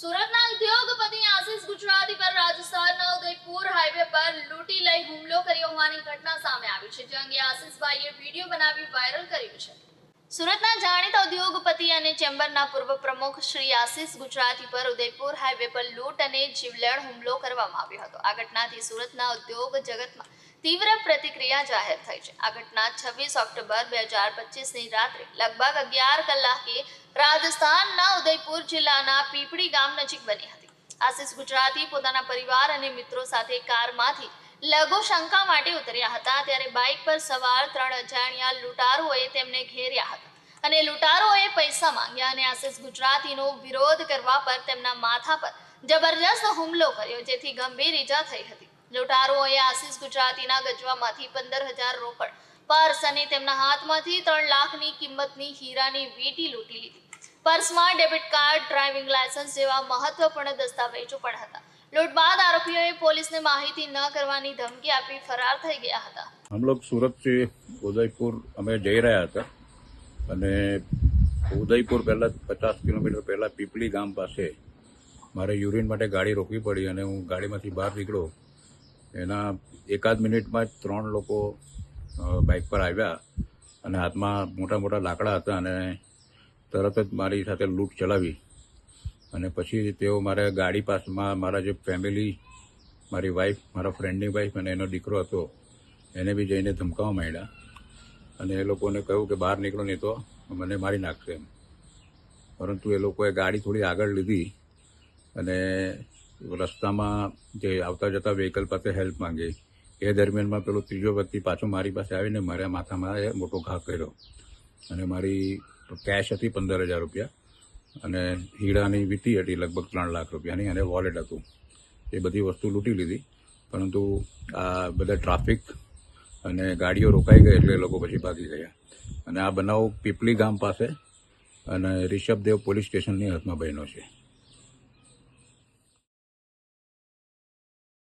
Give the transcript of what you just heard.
સુરતના ઉદ્યોગપતિ આશિષ ગુજરાતી પર રાજસ્થાનના ઉદયપુર હાઈવે પર લૂંટી લઈ હુમલો કર્યો હોવાની ઘટના સામે આવી છે. જે અંગે આશિષભાઈએ વીડિયો બનાવી વાયરલ કર્યું છે. સુરતના જાણીતા ઉદ્યોગપતિ અને ચેમ્બરના પૂર્વ પ્રમુખ શ્રી આશિષ ગુજરાતી પર ઉદયપુર હાઈવે પર લૂંટ અને જીવલેણ હુમલો કરવામાં આવ્યો હતો. આ ઘટનાથી સુરતના ઉદ્યોગ જગતમાં તીવ્ર પ્રતિક્રિયા જાહેર થઈ છે. આ ઘટના છવ્વીસ ઓક્ટોબર બે હજાર પચીસની રાત્રે લગભગ અગિયાર કલાકે રાજસ્થાનના ઉદયપુર જિલ્લાના પીપળી ગામ નજીક બની હતી. આશિષ ગુજરાતી પોતાના પરિવાર અને મિત્રો સાથે કારમાંથી લઘુ શંકા માટે ઉતર્યા હતા. ત્યારે બાઇક પર સવાર ત્રણ અજાણ્યા લૂંટારોએ તેમને ઘેર્યા હતા અને લૂંટારોએ પૈસા માંગ્યા અને આશિષ ગુજરાતીનો વિરોધ કરવા પર તેમના માથા પર જબરજસ્ત હુમલો કર્યો, જેથી ગંભીર ઈજા થઈ હતી. લૂંટારોએ આશીષ ગુજરાતીના ગજવામાંથી પંદર હજાર રોકડ. પર્સ અને તેમના હાથમાંથી ત્રણ લાખની કિંમતની હીરાની વીટી લૂંટી લીધી. પર્સમાં ડેબિટ કાર્ડ, ડ્રાઇવિંગ લાયસન્સ જેવા મહત્વપૂર્ણ દસ્તાવેજો પણ હતા. લૂંટ બાદ આરોપીઓએ પોલીસને માહિતી ન કરવાની ધમકી આપી ફરાર થઈ ગયા હતા. હમ લોગ સુરતથી ઉદયપુર અમે જઈ રહ્યા હતા અને ઉદયપુર પહેલાં પચાસ કિલોમીટર પહેલાં પીપળી ગામ પાસે મારે યુરિન માટે ગાડી રોકવી પડી અને હું ગાડીમાંથી બહાર નીકળ્યો. એના એકાદ મિનિટમાં જ ત્રણ લોકો બાઇક પર આવ્યા અને હાથમાં મોટા મોટા લાકડા હતા અને તરત જ મારી સાથે લૂંટ ચલાવી. અને પછી તેઓ મારે ગાડી પાસમાં મારા જે ફેમિલી, મારી વાઈફ મારા ફ્રેન્ડની વાઈફ અને એનો દીકરો હતો, એને બી જઈને ધમકાવવા માંડ્યા. અને એ લોકોને કહ્યું કે બહાર નીકળો નહીં તો મને મારી નાખશે એમ. પરંતુ એ લોકોએ ગાડી થોડી આગળ લીધી અને રસ્તામાં જે આવતા જતા વ્હીકલ પાસે હેલ્પ માંગી, એ દરમિયાનમાં પેલો ત્રીજો વ્યક્તિ પાછો મારી પાસે આવીને મારા માથામાં મોટો ઘા કર્યો. અને મારી કેશ હતી પંદર હજાર રૂપિયા અને હીરાની વીટી હતી લગભગ ત્રણ લાખ રૂપિયાની અને વોલેટ હતું. એ બધી વસ્તુ લૂંટી લીધી. પરંતુ આ બધા ટ્રાફિક અને ગાડીઓ રોકાઈ ગઈ એટલે એ લોકો પછી ભાગી ગયા. અને આ બનાવ પીપલી ગામ પાસે અને રિષભદેવ પોલીસ સ્ટેશનની હાથમાં બહેનો છે.